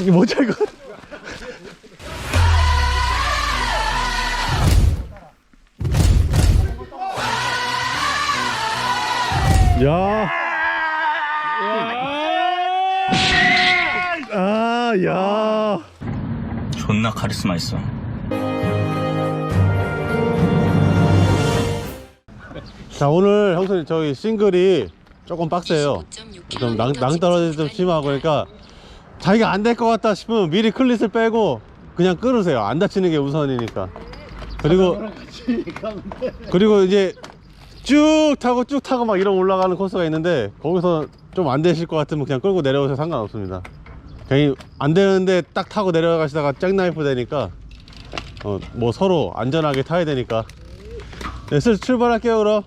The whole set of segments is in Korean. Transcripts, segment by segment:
이게 못잘 것. 같아. 야. 아, 야. 존나 카리스마 있어. 자, 오늘 형수님 저희 싱글이 조금 빡세요. 좀 낭, 낭떠러지 좀 심하고 그러니까 자기가 안 될 것 같다 싶으면 미리 클릿을 빼고 그냥 끊으세요. 안 다치는 게 우선이니까. 그리고 그리고 이제 쭉 타고 쭉 타고 막 이런 올라가는 코스가 있는데 거기서 좀 안 되실 것 같으면 그냥 끌고 내려오셔도 상관없습니다. 괜히 안 되는데 딱 타고 내려가시다가 잭나이프 되니까 어, 뭐 서로 안전하게 타야 되니까 네, 슬 출발할게요 그럼.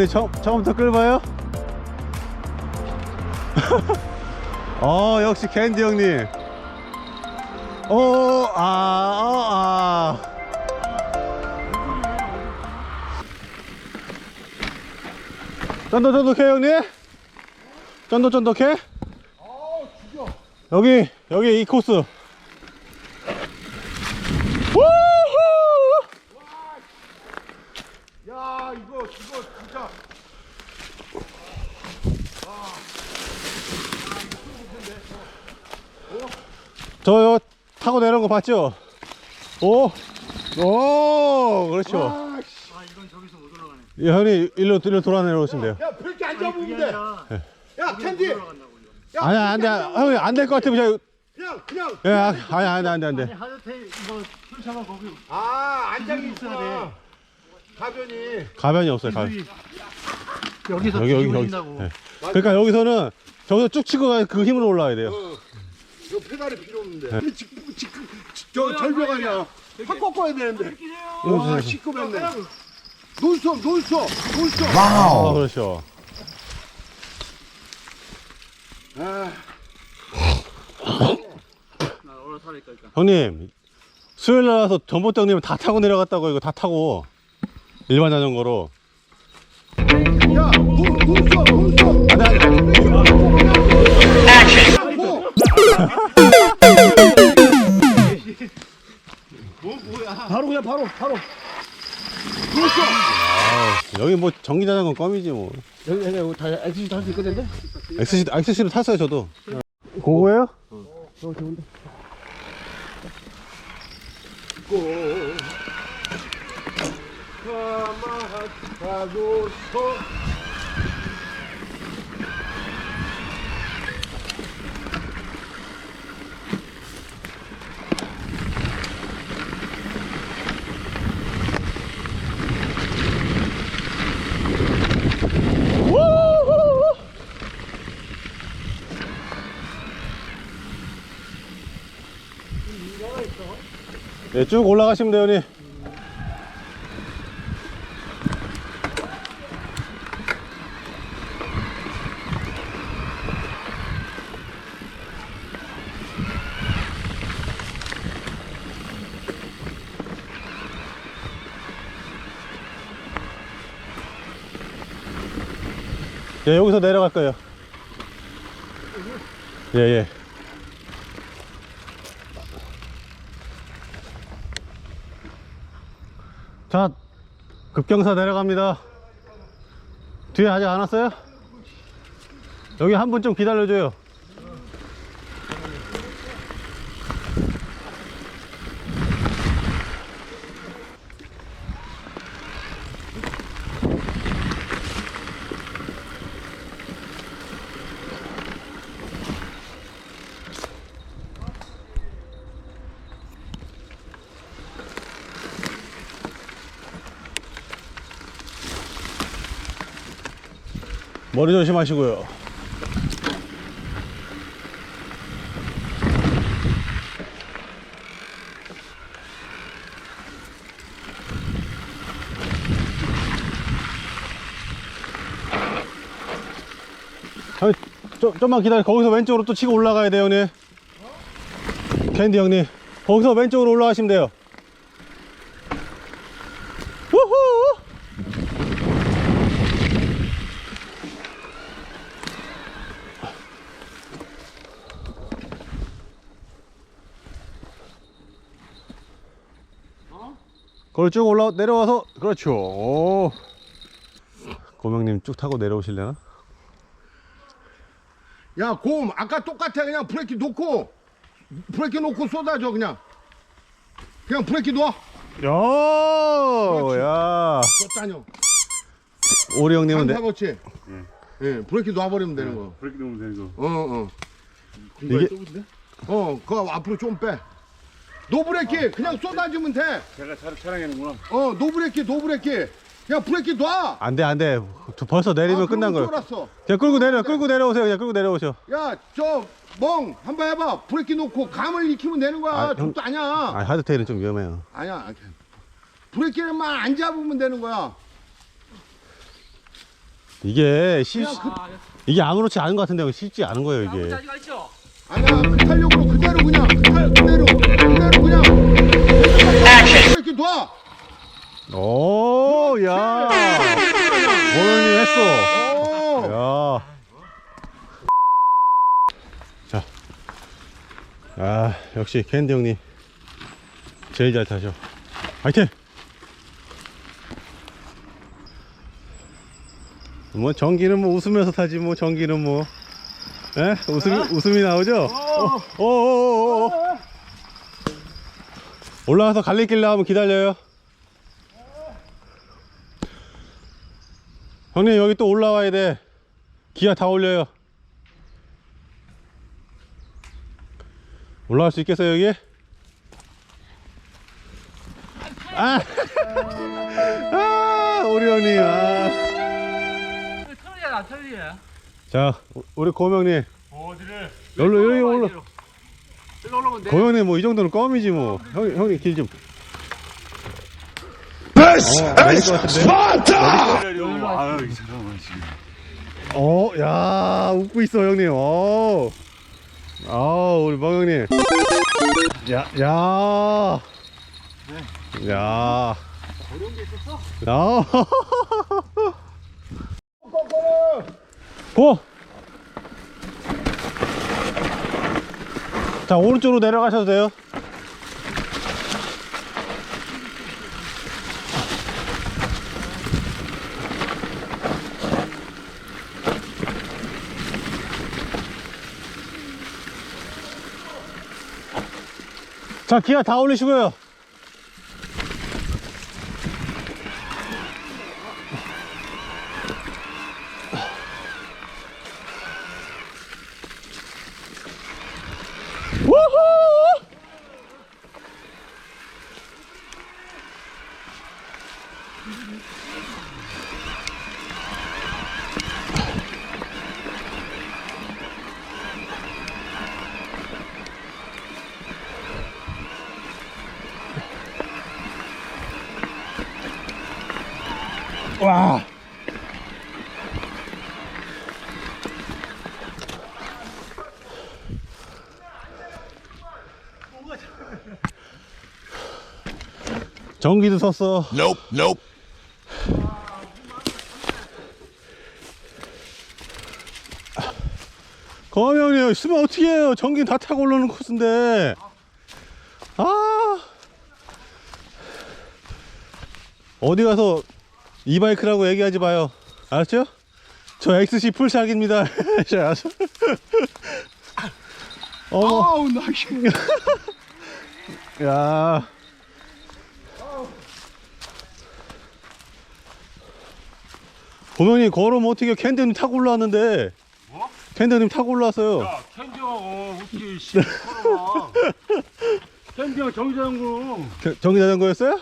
언니 처음, 처음부터 끌봐요? 어 역시 캔디 형님 오, 아, 어, 아. 쫀득쫀득해 형님? 쫀득쫀득해? 여기 여기 이 코스 우후! 야 이거 이거 진짜 저요 타고 내려온 거 봤죠? 오, 오, 그렇죠. 아, 씨. 예, 형님 일로 일로 돌아 내려오시면 돼요. 야 그렇게 앉아보면 돼야 캔디 야 아니야, 안 돼, 형님 안될 것 같으면 그냥 그냥 저, 예, 아, 아니, 안 돼, 안 돼, 안 돼. 하드테 이거 풀차가 거기 아 안장이 있구나 가변이 가변이 없어요, 가변. 여기서 여기, 여기, 여기. 예. 그러니까 여기서는 저기서 쭉 치고 가야 그 힘으로 올라와야 돼요. 어 이거 페달이 필요 없는데. 지금 지금 저 절벽 아니야. 확 꺾어야 되는데. 와 시끄럽네. 논스톱 논스톱 논스톱 아, 그렇죠. 아. 형님, 수요일 날 와서 전봇대 형님 다 타고 내려갔다고 이거 다 타고 일반 자전거로. 야, 논- 논스톱 그냥 바로 바로 아우, 여기 뭐 전기 자전거 껌이지 뭐. 여기 여기 다 엑시스 탈수 있거든요 엑스시, 엑스시로 탔어요, 저도. 그거예요? 가마하고 서 네, 쭉 올라가시면 돼요, 형님. 예, 여기서 내려갈 거예요. 예, 예. 자, 급경사 내려갑니다. 뒤에 아직 안 왔어요? 여기 한 분 좀 기다려줘요. 머리 조심하시고요. 형님, 좀, 좀만 기다려. 거기서 왼쪽으로 또 치고 올라가야 돼요, 형님. 캔디 형님. 거기서 왼쪽으로 올라가시면 돼요. 우후! 그걸 쭉 올라 내려와서 그렇죠. 오. 고명님 쭉 타고 내려오실래나? 야, 곰, 아까 똑같아. 그냥 브레이크 놓고, 브레이크 놓고 쏟아줘, 그냥. 그냥 브레이크 놓아. 야, 야. 쏟다녀. 오리 형님은 안 내, 타봤지? 예, 브레이크 놔버리면 되는 거. 그렇게 넣으면 되는 거. 어, 어. 이게 어, 그거 앞으로 좀 빼. 노브레이크, 그냥 쏟아주면 돼. 제가 차, 촬영하는구나. 어, 노브레이크, 노브레이크. 그냥 브레이크 놔. 안 돼, 안 돼. 벌써 내리면 아, 끝난 거예요. 쫄았어. 그냥 끌고 내려, 끌고 내려오세요. 그냥 끌고 내려오셔. 야, 저, 멍, 한번 해봐. 브레이크 놓고 감을 익히면 되는 거야. 아, 형- 족도 아니야. 아, 하드테일은 좀 위험해요. 아니야. 브레이크만 안 잡으면 되는 거야. 이게 시, 그냥 그, 이게 아무렇지 않은 것 같은데 쉽지 않은 거예요, 이게. 아니야. 그 탄력으로 그대로 그냥. 그 탄- 그대로. 그대로 그냥. 브레이크 놔. 오, 야. 모형님 했어. 어. 야. 자. 아, 역시 캔디 형님. 제일 잘 타셔. 화이팅! 뭐 전기는 뭐 웃으면서 타지 뭐 전기는 뭐 에? 웃음이 웃음이 나오죠? 어, 어, 어, 어. 올라가서 갈릴길래 한번 기다려요. 형님 여기 또 올라와야 돼. 기아 다 올려요. 올라갈 수 있겠어요 여기? 아, 아 우리 형님. 아. 털리야 안 털리야 자 우- 우리 고명님. 어디를? 여기로 여기 올라. 일로 올라오면 돼 고명님 뭐 이 정도는 껌이지 뭐. 형 형님 길 좀. 어? 아유 이 사람은 지금. 어, 야, 웃고 있어, 형님. 어. 아, 우리 멍 형님. 야, 야. 야. 어려운 게 있었어? 야. 고! 자, 오른쪽으로 내려가셔도 돼요. 자, 기아 다 올리시고요. 전기도 썼어. Nope, nope. 거명이 쓰면 어떻게 해요? 전기 다 타고 올라오는 코스인데. 아. 어디 가서 이 바이크라고 얘기하지 마요. 알았죠? 저 XC 풀샥입니다. 어머, 아우, 나, 야. 고명님 걸으면 어떻게 캔디님 타고 올라왔는데? 뭐? 캔디님 타고 올라왔어요. 야 캔디 형 어, 어떻게 씨 걸어와? 캔디 형 정자장구. 겨- 전기 자전거였어요?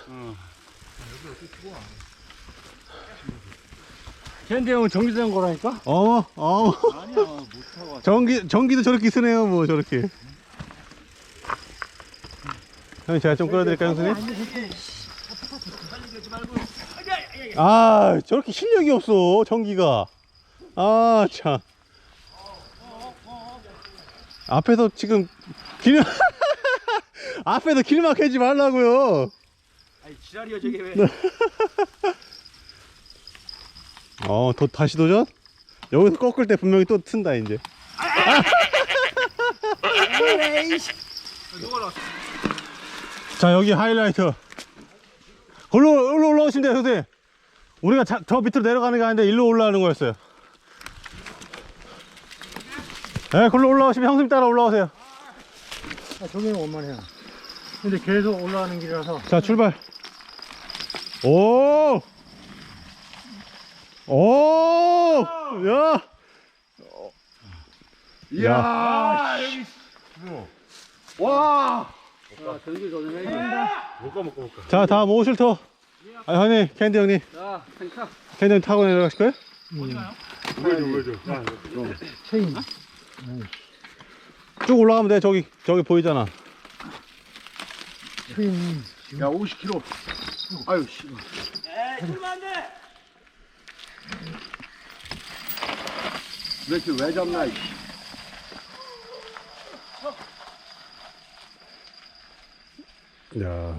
캔디 형은 정지된 거라니까? 어머 어머 아니야, 못 타고 왔어. 전기 전기도 저렇게 쓰네요 뭐 저렇게 형님 제가 좀 끌어드릴까요 형수님? 아 저렇게 실력이 없어 전기가 아참 앞에서 지금 길 앞에서 길 막히지 말라고요 아니, 지랄이야, 저게 왜. 어, 도, 다시 도전? 여기서 꺾을 때 분명히 또 튼다, 이제. 자, 여기 하이라이트. 걸로, 올라, 올라오시면 돼요, 선생님. 우리가 자, 저 밑으로 내려가는 게 아닌데, 일로 올라가는 거였어요. 네, 걸로 올라오시면 형수님 따라 올라오세요. 아, 저기는 원만해요. 근데 계속 올라가는 길이라서. 자, 출발. 오! 오! 야! 이야, 아, 여기. 와. 자, 다음 오실터. 아, 형님, 캔디 형님. 자, 탱카. 캔디 형님 타고 내려가실 거예요? 보여줘, 보여줘. 체인. 쭉 올라가면 돼. 저기, 저기 보이잖아. 체인. 야, 50kg. 아유, 씨. 이렇게 왜 잡나? 이 야.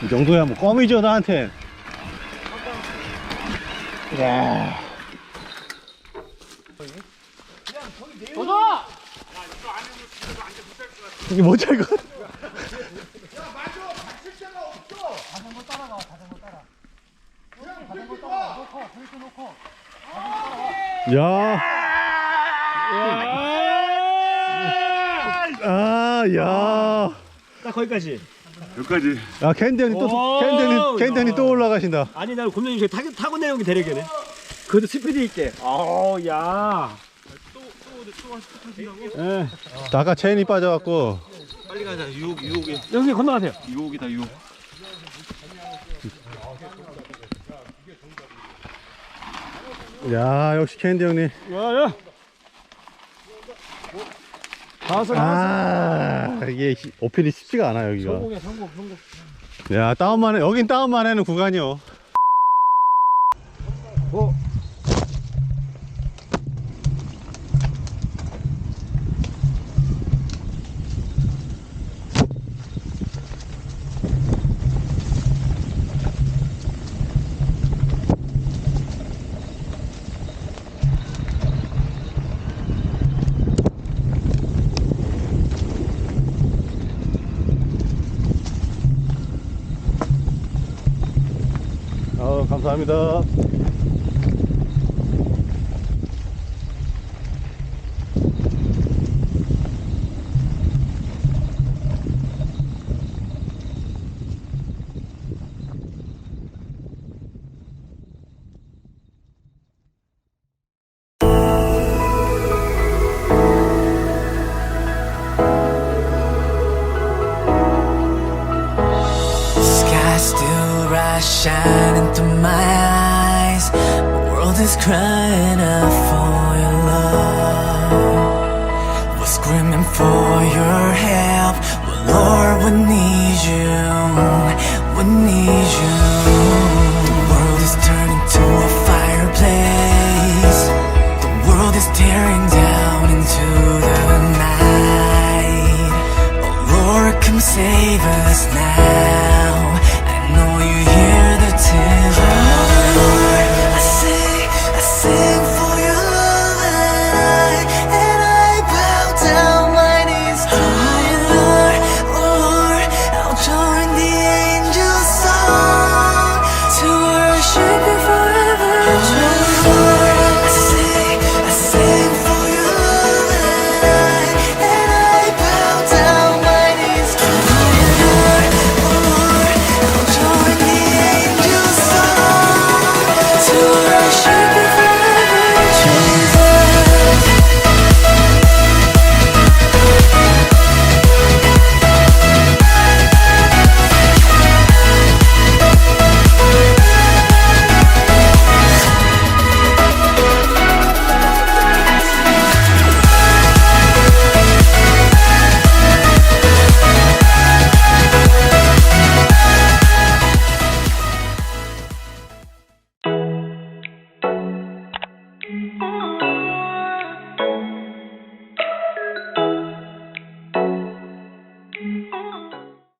정도야 뭐 껌이죠 나한테. 야. 도전! 이게 못잘 것. 같아. 야. 아, 야. 딱 거기까지. 여기까지. 야, 캔디 형님 또, 오, 캔디 형님, 캔디 형님 또 야. 올라가신다. 아니, 나는 곰장님 저기 타고, 타고 내려온 게 대략이네. 그래도 스피드 있게. 어, 야. 예. 자, 아까 체인이 빠져갖고. 빨리 가자. 유혹, 유혹이. 여기 건너가세요. 유혹이다, 유혹. 야, 역시 캔디 형님. 야, 야. 나왔어, 나왔어. 아, 이게 시- 어필이 쉽지가 않아, 여기가. 성공이야, 성공, 성공. 야, 다운만 해. 여긴 다운만 해는 구간이요. 어. 감사합니다.